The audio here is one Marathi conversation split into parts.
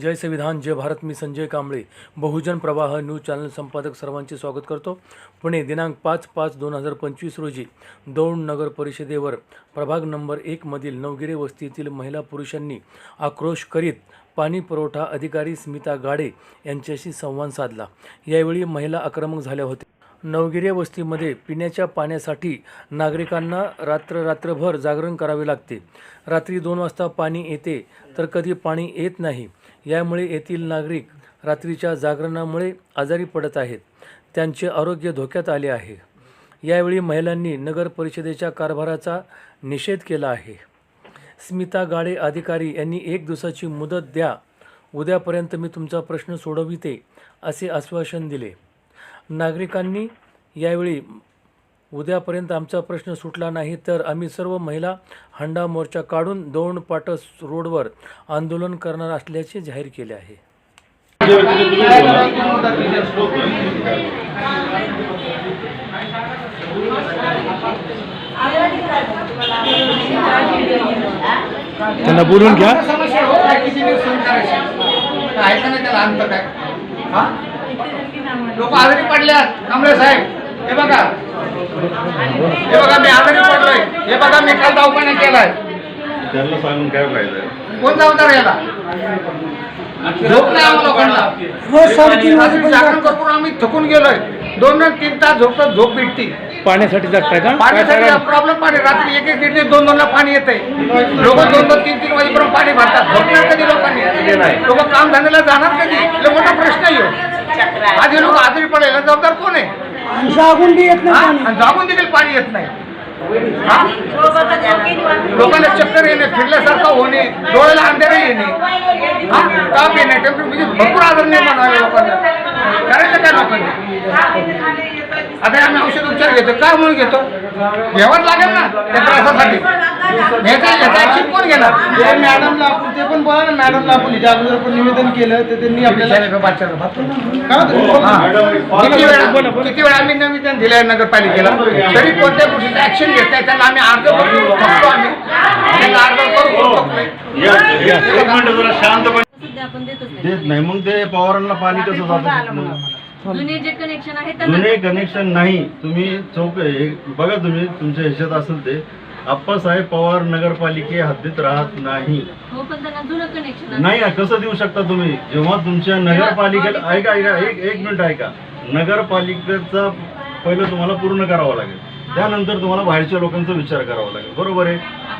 जय संविधान जय भारत मी संजय कांबळे. बहुजन प्रवाह न्यूज चॅनल संपादक सर्वांचे स्वागत करतो. पुणे दिनांक पाच पाच दोन हजार पंचवीस रोजी दौंड नगर परिषदेवर प्रभाग नंबर एकमधील नवगिरे वस्तीतील महिला पुरुषांनी आक्रोश करीत पाणी पुरवठा अधिकारी स्मिता गाडे यांच्याशी संवाद साधला. यावेळी महिला आक्रमक झाल्या होत्या. नवगिरे वस्तीमध्ये पिण्याच्या पाण्यासाठी नागरिकांना रात्र रात्रभर जागरण करावे लागते. रात्री दोन वाजता पाणी येते तर कधी पाणी येत नाही. यामुळे येथील नागरिक रात्रीच्या जागरणामुळे आजारी पडत आहेत. त्यांचे आरोग्य धोक्यात आले आहे. यावेळी महिलांनी नगर परिषदेच्या कारभाराचा निषेध केला आहे. स्मिता गाडे अधिकारी यांनी एक दिवसाची मुदत द्या. उद्यापर्यंत मी तुमचा प्रश्न सोडविते असे आश्वासन दिले. नागरिकांनी यावेळी उद्यापर्यंत आमचा प्रश्न सुटला नाही तर आम्ही सर्व महिला हंडा मोर्चा काढून दौंड पाटस रोडवर आंदोलन करणार असल्याचे जाहीर केले आहे त्यांना बोलून घ्या? लोक आजारी पडल्यात कांबळे साहेब हे बघा हे बघा मी आजारी पडलोय. हे बघा मी काल दवाखाना केलाय त्यांना सांगून काय फायदा? कोण जबाबदार याला? झोप नाही आम्हाला लोकांना रात्री जागरण करून आम्ही थकून गेलोय. दोन दोन तीन तास झोपतात झोप भेटती. पाण्यासाठी जगताय का? पाण्यासाठी प्रॉब्लेम पाणी रात्री एक एक दीड दीड दोन दोनला पाणी येतंय. लोक दोन दोन तीन तीन वाजेपर्यंत पाणी भरतात. झोपणार कधी लोकांनी. लोक काम धंद्याला जाणार कधी? लय मोठा प्रश्न येऊ आधी लोक आजारी पडायला जबाबदार कोण आहे? जागून येत हा? नाही आणि जागून देखील पाणी येत नाही. हा? लोकांना चक्कर येणे फिरल्यासारखं होणे डोळ्याला अंधेरा येणे. हा? ताप येणे म्हणजे भरपूर आजार निर्माण झाले लोकांना. करायचं काय लोकांनी? आता आम्ही औषध उपचार घेतो. काय म्हणून घेतो? घ्यावंच लागेल ना त्या त्रासासाठी. ह्याचा ऍक्शन कोण घेणार? ते मॅडमला आपण ते पण बोला ना मॅडमला आपण हिच्या अगोदर पण निवेदन केलं तर त्यांनी आपल्याला? हा. किती वेळा किती वेळा आम्ही निवेदन दिलंय नगरपालिकेला? तरी कोणत्या गोष्टीचं ऍक्शन घेत नाही त्यांना आम्ही अर्ज करून थकतो आम्ही. त्यांना अर्ज करून सध्या आपण देतच नाही देत नाही. मग ते पवारांना पाणी कसं जातं? जुने जे कनेक्शन आहे त्यांना जुने कनेक्शन नाही. तुम्ही चौक हे- बघा तुम्ही तुमच्या ह्याच्यात असेल ते. आप्पासाहेब पवार नगरपालिके हद्दीत राहत नाही. हो पण त्यांना जुनं कनेक्शन नाही ना कसं देऊ शकता तुम्ही? जेव्हा तुमच्या नगरपालिकेत ऐका ऐका एक एक मिनिट ऐका. नगरपालिकेचा पहिलं तुम्हाला पूर्ण करावं लागेल. त्यानंतर तुम्हाला बाहेरच्या लोकांचा विचार करावा लागेल. बरोबर आहे?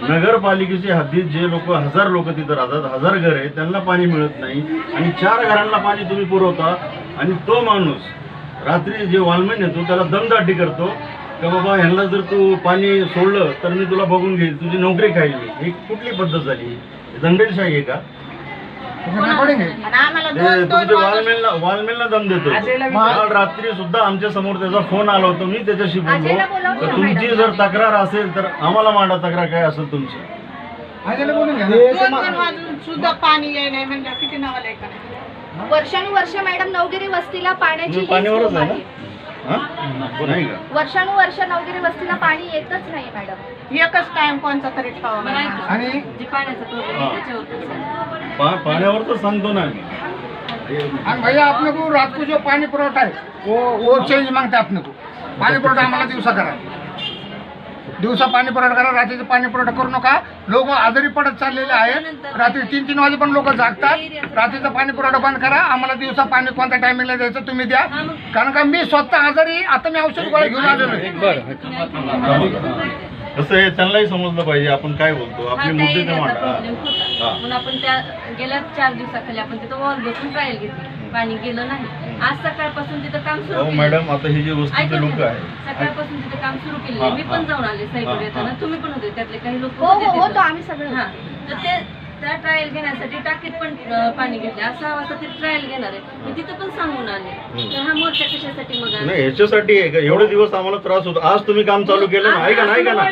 नगरपालिकेच्या हद्दीत जे लोक हजार लोक तिथं राहतात हजार घर आहे त्यांना पाणी मिळत नाही आणि चार घरांना पाणी तुम्ही पुरवता आणि तो माणूस रात्री जे वालमेन येतो त्याला दमदाटी करतो का बाबा ह्यांना जर तू पाणी सोडलं तर मी तुला बघून घेईल तुझी नोकरी खाईल ही कुठली पद्धत झाली? दंडेलशाही आहे का? वालमेलला दम देतो. काल रात्री सुद्धा आमच्यासमोर त्याचा फोन आला होता मी त्याच्याशी बोललो. तर तुमची जर तक्रार असेल तर आम्हाला मांडा तक्रार काय असेल तुमची? आजीला बोलून घ्या ना. ते दोन तर दोन वाजून सुद्धा पाणी येई नाही म्हणजे किती नावाला आहे का? नाही? वर्षानुवर्ष मॅडम नवगिरी वस्तीला पाण्याची तुम्ही हीच पाण्यावरच बोंब आहे ना. आहे. नाही का? वर्षानुवर्ष नवगिरी वस्तीला पाणी येतच नाही मॅडम. एकच टाइम कोणता तरी ठेवा. आणि? आहे पण. पा पाण्यावर तर सांगतो ना आम्ही. भैया अपने को रात को जो पानी पुरवठा है वो वो चेंज मांगते हैं अपने को पाणी पुरवठा आम्हाला दिवसा करा. दिवसा पाणी पुरवठा करा रात्रीचं पाणी पुरवठा करू नका. लोक आजारी पडत चाललेले आहेत. रात्री तीन तीन वाजे पण लोक जागतात. रात्रीचं पाणी पुरवठा बंद करा. आम्हाला दिवसा पाणी कोणत्या टायमिंगला द्यायचं तुम्ही द्या. कारण का मी स्वतः आजारी आता मी औषध गोळ्या घेऊन आलेलो आहे. कसं आहे त्यांनाही समजलं पाहिजे. आपण काय बोलतो? हा, आपले त्या मुद्दे ते एरियाचा मांडा. प्रॉब्लेम होता. हा. म्हणून आपण त्या गेल्या चार दिवसाखाली आपण तिथं वॉल बसून ट्रायल घेतली. पाणी गेलं नाही. आज सकाळपासून तिथं काम सुरू हो केलं. मॅडम आता हे जे ऐका वस्तूचे ना, सकाळपासून तिथं काम सुरू केले हा, मी हा. पण जाऊन आले हा, येताना. तुम्ही पण होते त्यातले काही लोक हो हो. होतो आम्ही सगळे. हा. होतो. तर ते त्या ट्रायल घेण्यासाठी टाकीत पण अं, पाणी घेतले. असं वाजता ते ट्रायल घेणार आहे. मी तिथं पण सांगून आले. तर हा मोर्चा कशासाठी मग? नाही आहे का? एवढे दिवस आम्हाला त्रास होतो. आज तुम्ही काम चालू केलं ना? ऐका ना ऐका ना.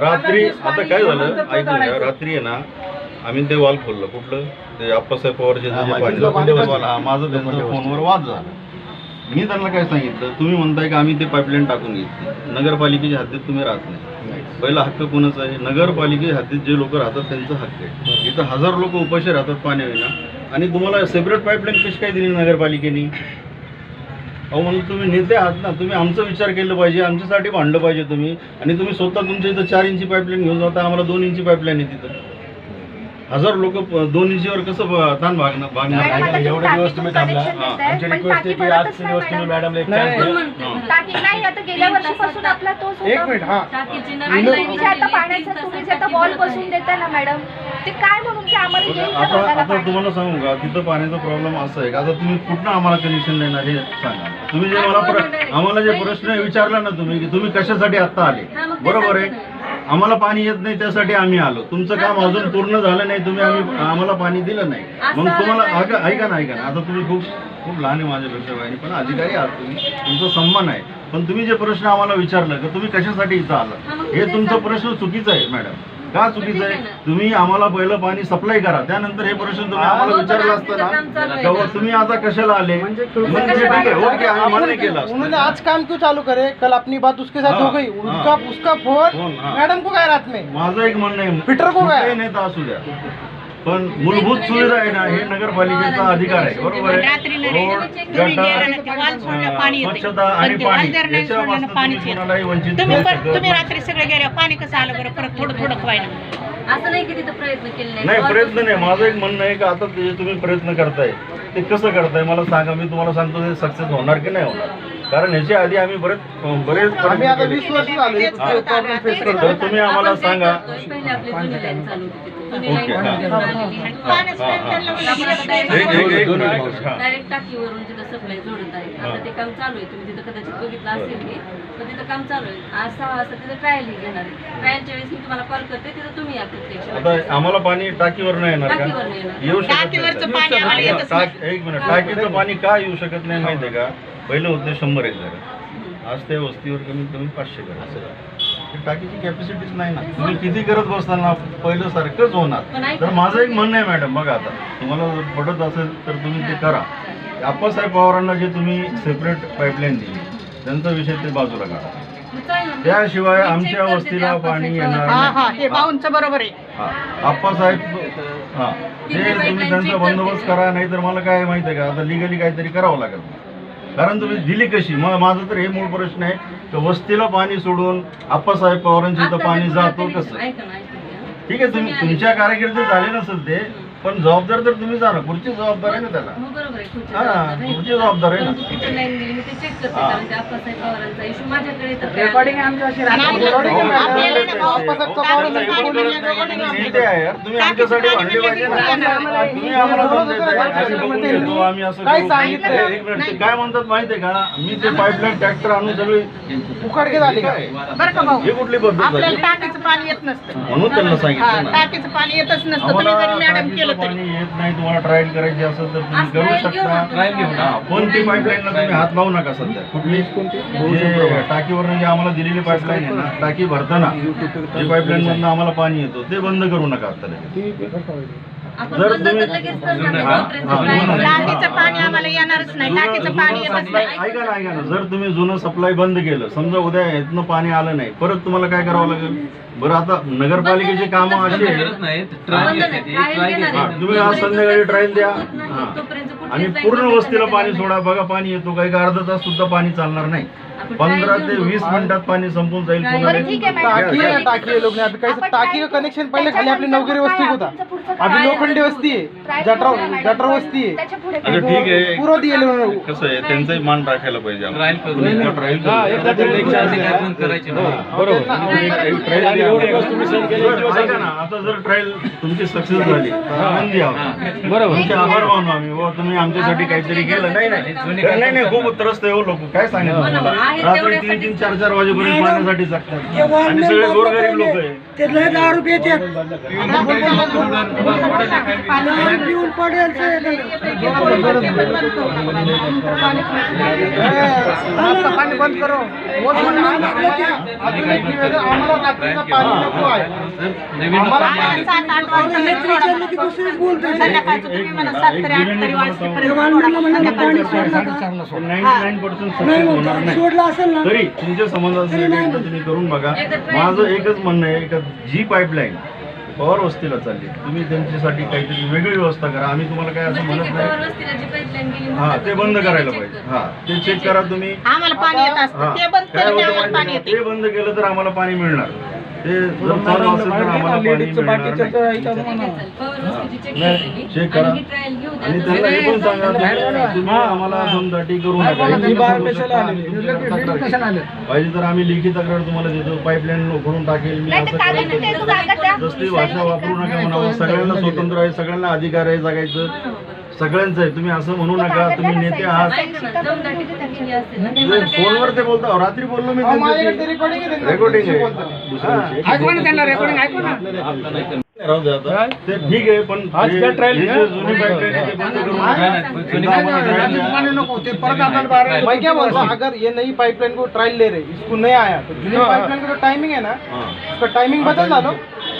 रात्री आता काय झालं? ऐकून घ्या रात्री आहे ना आम्ही ते वॉल खोललं. कुठलं? ते आप्पासाहेब पवारचे जे ते हा, माझं त्यांचा फोनवर वाद झाला. मी त्यांना काय सांगितलं? तुम्ही म्हणताय का आम्ही ते पाईपलाईन टाकून घेतली नगरपालिकेच्या हद्दीत तुम्ही राहत नाही. पहिला हक्क कोणाचा आहे? नगरपालिकेच्या हद्दीत जे लोक राहतात त्यांचा हक्क आहे. इथं हजार लोक उपाशी राहतात पाणी विना आणि तुम्हाला सेपरेट पाईपलाईन कशी काय दिली नगरपालिकेने? अहो म्हणून तुम्ही नेते आहात ना. तुम्ही आमचा विचार केलं पाहिजे. आमच्यासाठी भांडलं पाहिजे तुम्ही. आणि तुम्ही स्वतः तुमच्या इथं चार इंची पाईपलाईन घेऊन जाता. आम्हाला दोन इंची पाईपलाईन आहे तिथं. हजार लोक दोन इंचीवर कसं ताण भागणार भागणार मॅडम, आता तुम्ही एवढे दिवस तुम्ही थांबला. connection देताय, आमची पण रिक्वेस्ट आहे टाकी की भरतच नाही, वाजता तुम्ही. मॅडमला एक नाही. chance कोण द्या. म्हणते हा. भरत? टाकी नाही आता गेल्या तीन वर्षीपासून तासात आपला तोच एक होता. मिनिट हा टाकीची आणि नवीन लाईन तुम्ही जे आता झालेली, तीन पाण्याचं तासात तुम्ही जे आता टाकी बॉल भरत बसून नाही. देताय ना मॅडम ते काय म्हणून की आम्हाला येईल का आता भागाला आता पाणी? तुम्हाला सांगू का तिथं पाण्याचा प्रॉब्लेम असा आहे का आता तुम्ही कुठनं आम्हाला कनेक्शन देणार हे सांगा तुम्ही जे मला प्र- आम्हाला जे प्रश्न विचारला ना तुम्ही की तुम्ही कशासाठी आता आले बरोबर आहे आम्हाला पाणी येत नाही त्यासाठी आम्ही आलो. तुमचं काम अजून पूर्ण झालं नाही तुम्ही आम्ही आम्हाला पाणी दिलं नाही. मग तुम्हाला ऐका ना ऐका ना. आता तुम्ही खूप खूप लहान आहे माझ्यापेक्षा बहिणी पण अधिकारी आहात तुम्ही. तुमचा सन्मान आहे. पण तुम्ही जे प्रश्न आम्हाला विचारलं की तुम्ही कशासाठी इथं आला हे तुमचा. प्रश्न चुकीचा आहे मॅडम. का चुकीचं आहे. तुम्ही आम्हाला पहिलं पाणी सप्लाय करा त्यानंतर हे प्रश्न तुम्ही आम्हाला हो, विचारलं असतं ना तेव्हा. तुम्ही आता कशाला आले म्हणजे ठीक आहे ओके आम्ही मान्य केलं. उन्होंने आज काम क्यों चालू करे कल अपनी बात उसके साथ हाँ, गई हाँ। उसका उसका फोन फोन, हाँ. मैडम को गए रात में माझं एक म्हणणं आहे फिटर को काय? नेता असू द्या पण मूलभूत सुविधा आहे ना हे नगरपालिकेचा अधिकार आहे. बरोबर आहे? रोड गटार स्वच्छता आणि पाणी याच्यापासून कोणालाही वंचित तुम्ही. रात्री सगळे पाणी कसं आलं बरं? परत थोडं थोडं व्हायला असं नाही की तिथं प्रयत्न केले नाही. प्रयत्न नाही. माझं एक म्हणणं आहे का आता जे तुम्ही प्रयत्न करताय ते कसं करताय? मला सांगा मी तुम्हाला सांगतो ते सक्सेस होणार की नाही होणार? कारण ह्याच्या आधी आम्ही बरेच बरेच आम्ही आता प्रयत्न वीस केले. वर्ष झाले प्रॉब्लेम फेस करतो. तर तुम्ही आम्हाला सांगा. ओके, हा. एक एक एक मिनिट हा. डायरेक्ट टाकीवरून तिथं सप्लाय जोडत आहे हा. आता ते काम चालू आहे. तुम्ही तिथं कदाचित बघितलं असेल की पण तिथं काम चालू आहे. आज सहा वाजता तिथं ट्रायल घेणार आहे. ट्रायलच्या वेळेस मी तुम्हाला कॉल करते. तिथं तुम्ही या प्रत्यक्ष. आता आम्हाला पाणी टाकीवर नाही येणार का? टाकीवर नाही येणार. येऊ शकत नाही. टाकीवरचं? पाणी आम्हाला येतच नाही. टाक- एक मिनिट. टाकीचं पाणी का येऊ शकत नाही माहितीये का? पहिलं होते शंभर एक जरा आज त्या वस्तीवर कमीत कमी पाचशे घर टाकीची कॅपॅसिटीच नाही ना. तुम्ही किती करत बसताना पहिलं सारखंच होणार. तर माझं एक म्हणणं आहे मॅडम बघा आता. तुम्हाला जर पटत असेल तर तुम्ही ते करा. आप्पासाहेब पवारांना जे तुम्ही सेपरेट पाईपलाईन दिली त्यांचा विषय ते बाजूला काढा. त्याशिवाय आमच्या वस्तीला पाणी. येणार हा. हा हे बरोबर आहे. हा. आप्पासाहेब हा. ते तुम्ही त्यांचा बंदोबस्त करा नाही तर मला काय माहिती आहे का? आता लिगली काहीतरी करावं लागेल. कारण तुम्ही दिली कशी? मग माझं तर हे मूळ प्रश्न आहे की वस्तीला पाणी सोडून आप्पासाहेब पवारांच्या इथं पाणी जातो कसं. ठीक आहे तुम्ही तुमच्या कारकिर्दीत झाले नसेल ते पण जबाबदार तर तुम्ही जा ना पुढची जबाबदार आहे ना त्याला. हो, बरोबर आहे. खुर्ची हा, जबाबदार आहे. खुर्ची जबाबदार आहे ना. परंतु कुठं गेली मी ते करते. हा. कारण ते पवारांचा माझ्याकडे रेकॉर्डिंग अशी राहते. नाही, रेकॉर्डिंग नाही, आहे यार. तुम्ही आमच्यासाठी भांडले पाहिजे ना तुम्ही आम्हाला दोन देताय आम्ही बघून घेतो आम्ही असं काय करू. सांगितलं? एक मिनिट. काय म्हणतात माहितीये का? मी ते पाईपलाईन ट्रॅक्टर आणून सगळी उखाडके झाली का? काय? बरं का भाऊ? ही कुठली पद्धत आपल्याला झाली टाकीचं पाणी येत नसतं. म्हणून त्यांना हा सांगितलं ना. टाकीचं पाणी येतच नसतं. तुम्ही आम्हाला जरी मॅडम टाकीचं केलं तरी पाणी येत नाही तुम्हाला ट्रायल करायची असेल तर तुम्ही करू शकता. आपण. हा, कोणती पाईपलाईनला तुम्ही हात लावू नका सध्या? कुठली जे टाकीवर जे आम्हाला दिलेली पाईपलाईन आहे ना टाकी भरताना जे पाईपलाईन मधनं आम्हाला पाणी येतो ते बंद करू नका आता लगेच. आपण जर तुम्ही-. टाकीचं पाणी आम्हाला येणारच नाही. टाकीचं पाणी येतच नाही. ऐका ना ऐका ना. जर तुम्ही जुनं सप्लाय बंद केलं समजा उद्या इथनं पाणी आलं नाही परत तुम्हाला काय करावं लागेल? बरं आता नगरपालिकेची कामं अशी आहे हा. तुम्ही आज संध्याकाळी ट्रायल द्या. हा. आणि पूर्ण वस्तीला पाणी सोडा बघा पाणी येतो. काही अर्धा तास सुद्धा पाणी चालणार नाही. पंधरा ते वीस. मिनिटात पाणी संपून जाईल ठीक आहे, मॅडम. टाकी टाकी लोग ने अभी कैसे टाकी का कनेक्शन पहले खाली आपली नवगिरी वस्ती होता. अभी लोखंडी वस्ती है जटरा जटरा वस्ती है त्याच्या पुढे अच्छा ठीक आहे. पूरा दिए लोग कसं आहे त्यांचाही मान राखायला पाहिजे आपण. तुम्ही एकदा trial करू. हा, ऐका ना आता जर ट्रायल तुमची सक्सेस झाली तर आनंदी आहोत बरोबर. तुमचे आभार मानू आम्ही. व तुम्ही आमच्यासाठी काहीतरी केलं. नाही नाही. नाही. नाही खूप त्रस्त आहे हो लोक. काय सांगितलं हो. तुम्हाला? रात्री तीन तीन चार चार वाजेपर्यंत पाण्यासाठी जगतात. आणि सगळे गोरगरीब लोक आहे आता पाणी बंद करो. वो सोडा. अजून एक निवेदन, आम्हाला रात्रीचं पाणी नको आहे. आम्हाला आम्हाला सात आठ वाजता तरी तुमच्या तुम्ही करून बघा. माझं एकच म्हणणं आहे का जी पाईपलाईन पवार वस्तीला चालली तुम्ही त्यांच्यासाठी काहीतरी वेगळी व्यवस्था करा. आम्ही तुम्हाला काय असं म्हणत नाही. हा ते बंद करायला पाहिजे. हा ते चेक करा तुम्ही. आम्हाला पाणी येत हा. असतं ते बंद काय होतं आम्हाला पाणी माहिती येते. आहे? ते बंद केलं तर आम्हाला पाणी मिळणार. ते जर चालू असेल तर आम्हाला पाणी मिळणार नाही. check करा. आणि ही त्यांना हे पण सांगा तुम्ही- तुम्ही आम्हाला करू नका हे बाहेर कशाला आले? आम्ही तुमच्याकडे तक्रार? पाहिजे तर आम्ही लेखी तक्रार तुम्हाला देतो. पाईपलाईन भरून टाकेल मी नाही तर असं कागद जागा भाषा वापरू नका म्हणावं. सगळ्यांना स्वतंत्र आहे सगळ्यांना अधिकार आहे जगायचं. सगळ्यांचं आहे. तुम्ही असं म्हणू नका. तुम्ही नेते आहात. काही फोनवर ते बोलता. रात्री बोललो मी आहे. रेकॉर्डिंग आहे. हा. राहू आता. ते ठीक आहे पण जुनी आहे अगर ये नई पाइपलाइन को ट्रायल ले रहे इसको नहीं आया तो जुनी पाइपलाइन का जो टाइमिंग है ना. उसका टाइमिंग बदल ना लो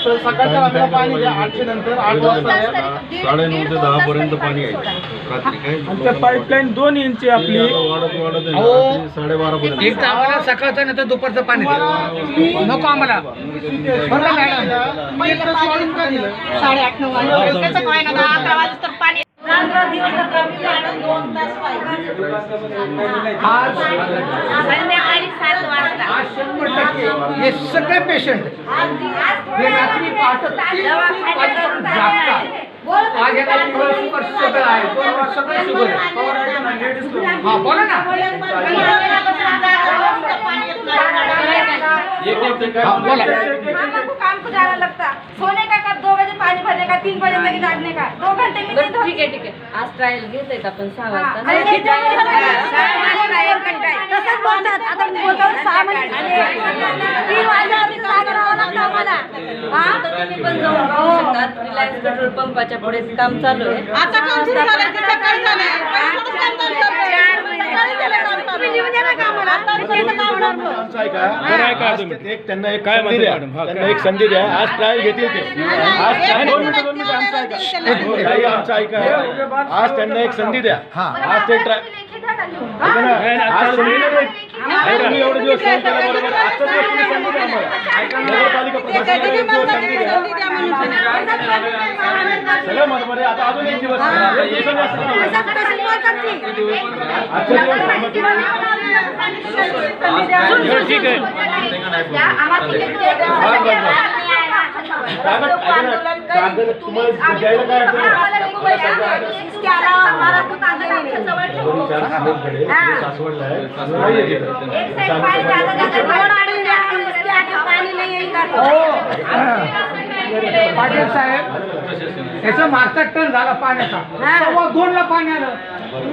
तर सकाळच्या आम्हाला पाणी द्या आठशे नंतर आठ वाजता द्या. साडेनऊ ते दहा पर्यंत पाणी रात्री काय पाईपलाईन दोन इंची आपली. वाढत वाढत आहे. अहो. रात्री साडेबारा पर्यंत एक तर आम्हाला सकाळचं नाही तर दुपारचं पाणी द्या. नको आम्हाला. बरं मॅडम? साडेआठ नऊ वाजता. कसं काय ना दहा अकरा वाजता तर पाणी आज संध्याकाळी सात वाजता आज शंभर टक्के हे सगळे पेशंट हे रात्री पहाटे तीन- तीन वाजेपर्यंत जागतात. आज एका मुलाला शुगर सगळं आहे दोन वर्ष सगळं शुगर आहे हा बोला ना. हा बोला. हमको काम को जाना लगता. सोने का कब दो बजे पानी भरने का तीन बजे तक जागने का? दो घंटे में नींद होती आहे ठीक आहे. आज ट्रायल घेत आहेत आपण सहा वाजता? तुम्ही पण जाऊन पाहू रिलायन्स पेट्रोल पंपाच्या पुढे काम चालू आहे. आता काम सुरू झालं की सकाळी झालं पहिलं एक त्यांना एक संधी द्या त्यांना एक संधी द्या. आज ट्रायल घेतील ते आज एक दोन मिनिट मिनिटं दोन मिनिटं आमचं ऐका. त्याला. ताई, आमचं ऐका आज त्यांना एक संधी द्या. आज ते ट्राय लेखी धडा लिहून. आज तुम्ही नाही तुम्ही एवढे दिवस फोन केला बरोबर आजचा दिवस तुम्ही संधी द्या आम्हाला नगरपालिका ते कधी प्रशासनाला बी एक दिवस म्हणतात संधी की द्या संधी द्या म्हणून. सगळं बरोबर आहे आता अजून एक दिवस एक दिवसाने असं नाही होत. तसंच बोलतात ती. आजचा एक कागद अडचण नाही. दोन आहे, नाही आहे. तिथं. पाटील साहेब याचं मागचा टन झाला पाण्याचा. सव्वा दोन ला पाणी आलं.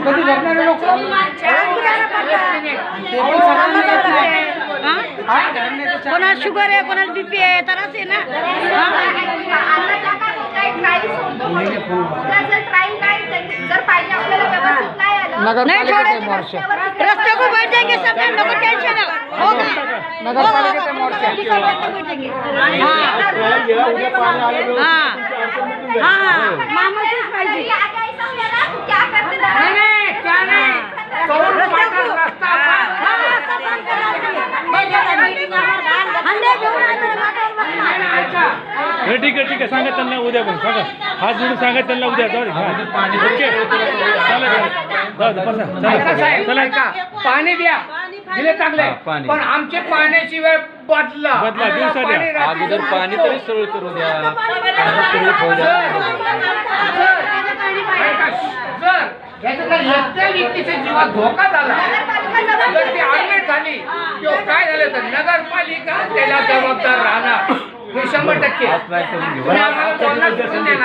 कधी झोपणारे लोक? कोणाला शुगर आहे कोणाला बीपी आहे तर आहे ना? जर पाहिजे आपल्याला व्यवस्थित नाही आलं नगरपालिकेचे मोर्चे रस्ते को बैठ जाएंगे सब लोग टेंशन होगा नगरपालिकेचे मोर्चे हाँ ट्रायल घ्या, उद्या हाँ. हाँ. पाहिजे. क्या करते नाही, त्या नाही. तरुण पाटील ठीक आहे ठीक आहे. सांगा त्यांना उद्या पण. सांगा. हात जोडून सांगा त्यांना उद्या. जाऊ हा. ओके. चला चला. पाणी द्या. दिले चांगले. पण. आमचे पाण्याची वेळ बदला. बदला, दिवसा द्या. अगोदर पाणी तरी सरळ करू द्या. ऐका, जर एकट्या व्यक्तीच्या जीवात? धोका झाला. जर ती ऍडमिट झाली काय झालं तर नगरपालिका त्याला जबाबदार राहणार. हे शंभर टक्के. तुम्ही आम्हाला बोलणार देणार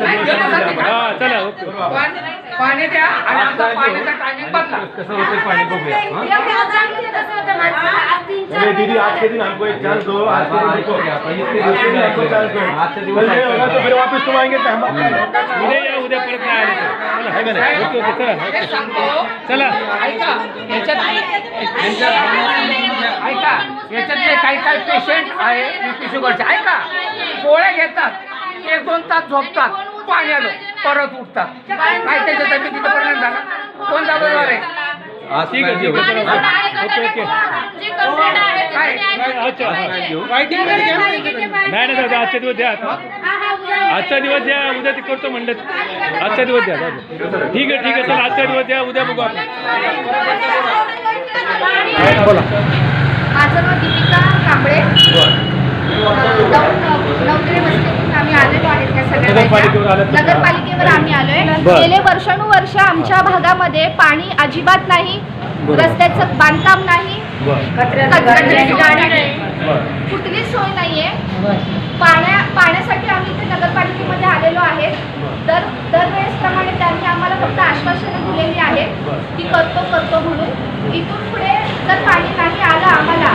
नाही, जनासाठी. हा चला ओके. पण पाणी द्या आणि आमचा पाण्याचा टायमिंग बदला. कसं होतं पाणी बघूया. अरे दीदी आज के दिन हमको एक चांस दो आज के दिन देखो आज के दिन हमको चांस दो आज के दिवस कल नहीं होगा तो फिर वापस तुम आएंगे तो हम उद्या या उद्या परत नाही आले तर. चला है का नाही? ओके ओके चला. हे सांगतो. चला. ऐका याच्यात ऐका याच्यातले काही काही पेशंट आहे बीपी शुगरचे ऐका गोळ्या घेतात एक दोन तास झोपतात पाणी आलं परत उठतात. काय त्याच्या तब्येतीचा परिणाम झाला? कोण जबाबदार आहे? ठीक ठीक ओके ओके. नाही नाही. दादा आजच्या दिवस द्या आजचा दिवस द्या उद्या ते करतो म्हणलं. आजचा दिवस द्या. ठीक आहे ठीक आहे चला आजचा दिवस द्या उद्या बघू आपण. बोला माझं नाव दीपिका कांबळे. नगरपालिकेवर आम्ही आलोय. गेले वर्षानुवर्ष आमच्या भागामध्ये पाणी अजिबात नाही. रस्त्याचं बांधकाम नाही. कुठलीच सोय नाहीये. पाण्या पाण्यासाठी आम्ही इथे नगरपालिकेमध्ये आलेलो आहे. दर दरवेळेसप्रमाणे त्यांनी आम्हाला फक्त आश्वासनं दिलेली आहेत की करतो करतो म्हणून. इथून पुढे जर पाणी नाही आलं आम्हाला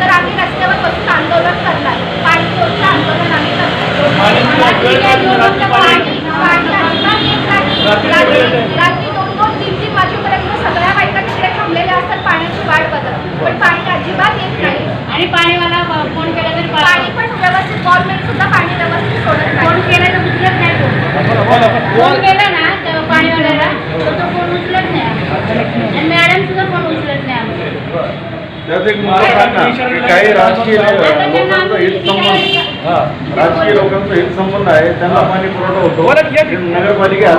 तर आम्ही रस्त्यावर बसून आंदोलन करणार पाणी चोरीचं आंदोलन आम्ही करणार पाणी पाणी अजिबात येत नाही. रात्री दोन दोन तीन तीन वाजेपर्यंत सगळ्या बायका तिकडे थांबलेल्या असतात पाण्याची वाट बघत पण पाणी अजिबात येत नाही आणि पाणीवाला फोन केला तरी पाणी पण व्यवस्थित गव्हर्नमेंट सुद्धा पाणी व्यवस्थित सोडत नाही फोन केला तर उचलत नाही. फोन केला ना पाणीवाल्याला तर तो फोन उचलत नाही आणि मॅडम सुद्धा फोन उचलत नाही आमचे. काही राजकीय राजकीय लोकांचा हितसंबंध आहे. त्यांना पाणी पुरवठा होतो. नगरपालिका.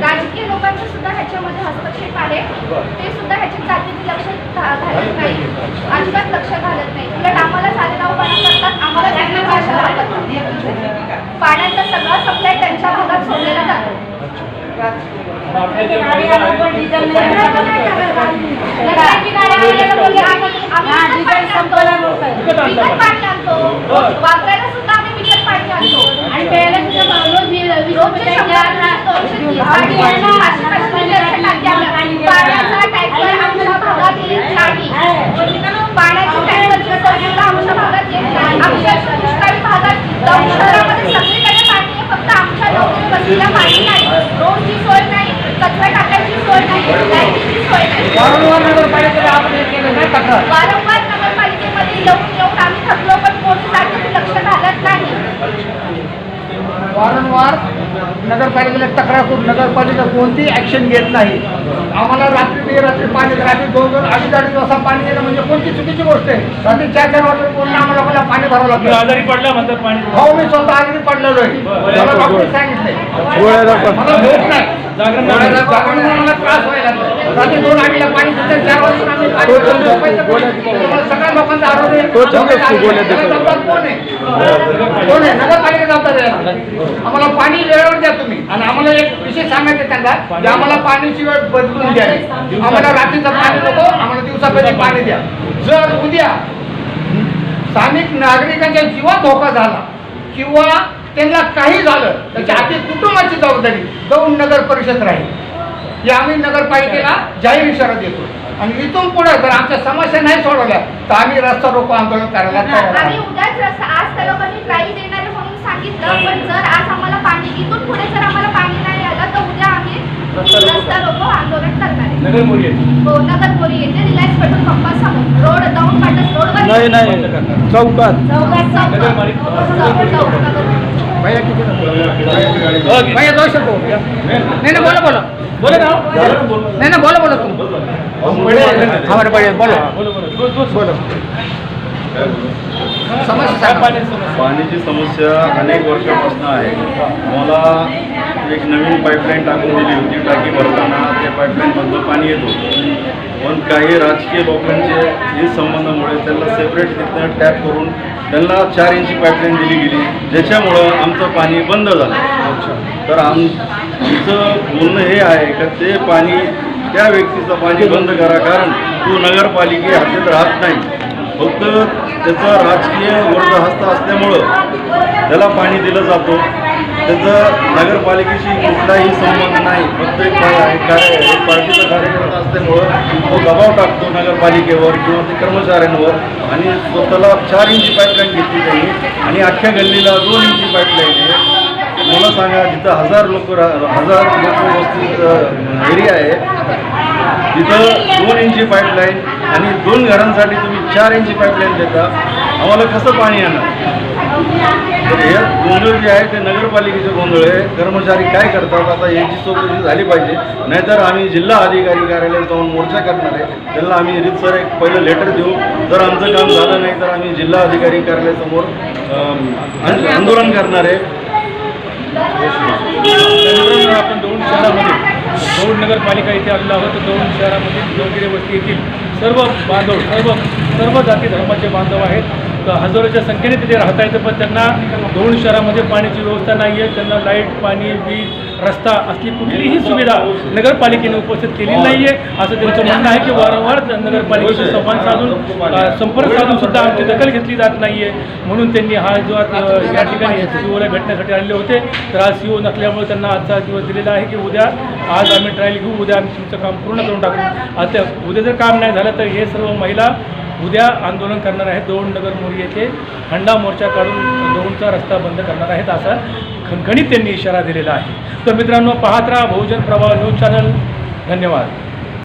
राजकीय लोकांचा सुद्धा ह्याच्यामध्ये हस्तक्षेप आहे. ते सुद्धा जातीने लक्ष घालत नाही. अजिबात लक्ष घालत नाही. उलट आम्हाला साधेरावपणा करतात. आम्हाला त्यांना भाषा लावतात. पाण्याचा सगळा सप्लाय त्यांच्या भागात सोडलेला जातो. वापरायला सुद्धा आम्ही विकत पाणी आणतो आणि प्यायला सुद्धा रोज वीस- वीस रोजचे रुपये शंभर चार- दोनशे तीस आणि यांना पाचशे पाचशे लिटरच्या टाक्या आणल्या. पाण्याचा टँकर आमच्या भागात येत नाही पाण्याची टँकरची सोय सुद्धा आमच्या भागात येत नाही आमच्या दुष्काळी भागात जाऊन शहरामध्ये सगळीकडे पाणी आहे फक्त आमच्या नोकरी वस्तीला पाणी नाही रोडची सोय नाही कचरा टाकायची सोय नाही लाईटीची सोय नाही वारंवार नगरपालिकेला आपण हे केलं नाही तक्रार वारंवार नगरपालिकेमध्ये येऊन येऊन आम्ही थकलो पण कोणी सारखं लक्ष घालत नाही. वारंवार नगरपालिकेला तक्रार करून नगरपालिका कोणतीही ऍक्शन घेत नाही. आम्हाला रात्री ते रात्री पाणी रात्री दोन दोन अडीच अडीच वाजता पाणी देणं म्हणजे कोणती चुकीची गोष्ट आहे? रात्री चार चार वाजता कोण आम्हाला मला पाणी भरावं लागतं. आजारी पडला म्हणतात पाणी हो मी स्वतः आजारी पडलेलो आहे मला डॉक्टर सांगितले मला झोप नाही. जागरण मला त्रास व्हायला लागला. रात्री दोन अडीला पाणी सुद्धा चार वाजता आम्ही पाणी भरून झोपायचं कोण? त्यामुळे सगळ्या लोकांचं आरोग्य त्याला जबाबदार कोण आहे? कोण आहे? नगरपालिका जबाबदार आहे आम्हाला पाणी वेळेवर द्या तुम्ही. आणि आम्हाला एक विषय सांगायचं त्यांना की आम्हाला पाण्याची वेळ बदलून द्यावी आम्हाला रात्रीचं पाणी नको आम्हाला दिवसामध्ये पाणी द्या. जर उद्या स्थानिक नागरिकांच्या जीवात धोका झाला किंवा त्यांना काही झालं त्याच्या आधी कुटुंबाची जबाबदारी जाऊन नगर परिषद राहील. हे आम्ही नगरपालिकेला जाहीर इशारा देतो. आणि इथून पुढे जर आमच्या समस्या नाही सोडवल्या तर आम्ही रस्ता रोको आंदोलन करायला तयार आम्ही आहोत. उद्याच रस्ता आज त्या लोकांनी ट्रायल देणार आहे म्हणून सांगितलं पण जर आज आम्हाला पाणी इथून पुढे जर आम्हाला पाणी नाही आलं तर उद्या आम्ही रस्ता रोको. आंदोलन करणार आहे. नगर मोरी आहे. हो नगरपुरी येथे रिलायन्स पेट्रोल पंपासमोर रोड दौंड पाटस रोडवर नाही नाही. चौकात. चौकात चौक चौक चौक नगरपुरी भैया किती. भैया नाही बोला बोला. बोला ना. नाही ना बोला बोला तुम्ही. हमारे भैया बोलो. समस्या पाण्याची समस्या? पाण्याची समस्या अनेक वर्षापासून आहे. मला एक नवीन पाईपलाईन टाकून दिली होती टाकी भरताना. त्या पाईपलाईनमधलं पाणी येत होतं. पण काही राजकीय लोकांचे हे संबंधामुळे त्यांना सेपरेट तिथं टॅप करून त्यांना चार इंची पाईपलाईन दिली गेली. ज्याच्यामुळं आमचं पाणी बंद झालं. तर आम आमचं बोलणं हे आहे का ते पाणी त्या व्यक्तीचं पाणी बंद करा कारण तो नगरपालिके हद्दीत राहत नाही. फक्त त्याचा राजकीय वर्गहस्त असल्यामुळं त्याला पाणी दिलं जातं. त्याचं नगरपालिकेशी कुठलाही संबंध नाही. फक्त एक पा- एक कार्य एक पार्टीचा कार्यकर्ता असल्यामुळं तो दबाव टाकतो नगरपालिकेवर किंवा ते कर्मचाऱ्यांवर आणि स्वतःला चार इंची पाईपलाईन घेतली त्यांनी आणि अख्ख्या गल्लीला दोन इंची पाईपलाईन आहे. मला सांगा जिथं हजार लोक हजार लोक वस्ती एरिया आहे तिथं दोन इंची पाईपलाईन आणि दोन घरांसाठी तुम्ही चार इंची पाईपलाईन देता. आम्हाला कसं पाणी येणार? तर हे गोंधळ जे आहे ते नगरपालिकेचे गोंधळ आहे. कर्मचारी काय करतात आता याची चौकशी झाली पाहिजे. नाहीतर आम्ही जिल्हा अधिकारी कार्यालयात जाऊन मोर्चा करणार आहे. त्यांना आम्ही रितसर एक पहिलं लेटर देऊ. जर आमचं काम झालं नाही तर आम्ही जिल्हा अधिकारी कार्यालयासमोर आंदोलन करणार आहे. आपण दोन शहरामध्ये दौंड नगरपालिका इथे आलेलो आहोत. दौंड शहरामध्ये नवगिरे वस्ती येथील सर्व बांधव सर्व सर्व जाती धर्माचे बांधव आहेत. हजारोच्या संख्येने तिथे राहता येतं पण त्यांना दोन शहरामध्ये पाण्याची व्यवस्था नाही आहे त्यांना लाइट पाणी वीज रस्ता असली कुठलीही सुविधा नगरपालिकेने उपस्थित केलेली नाही आहे असं त्यांचं म्हणणं आहे की वारंवार नगरपालिकेशी संवाद साधून संपर्क साधून सुद्धा आमची दखल घेतली जात नाही आहे म्हणून त्यांनी हा जो या ठिकाणी सीओला भेटण्यासाठी आलेले होते. तर आज सीओ नसल्यामुळे त्यांना आजचा दिवस दिलेला आहे की उद्या आज आम्ही ट्रायल घेऊ उद्या आम्ही तुमचं काम पूर्ण करून टाकू. आता उद्या जर काम नाही झालं तर हे सर्व महिला उद्या आंदोलन करणार आहेत दौंड नगर मोरी येथे. हंडा मोर्चा काढून दौंडचा रस्ता बंद करणार आहेत असा खणखणीत त्यांनी इशारा दिलेला आहे. तर मित्रांनो पाहत राहा बहुजन प्रभाव न्यूज चॅनल. धन्यवाद.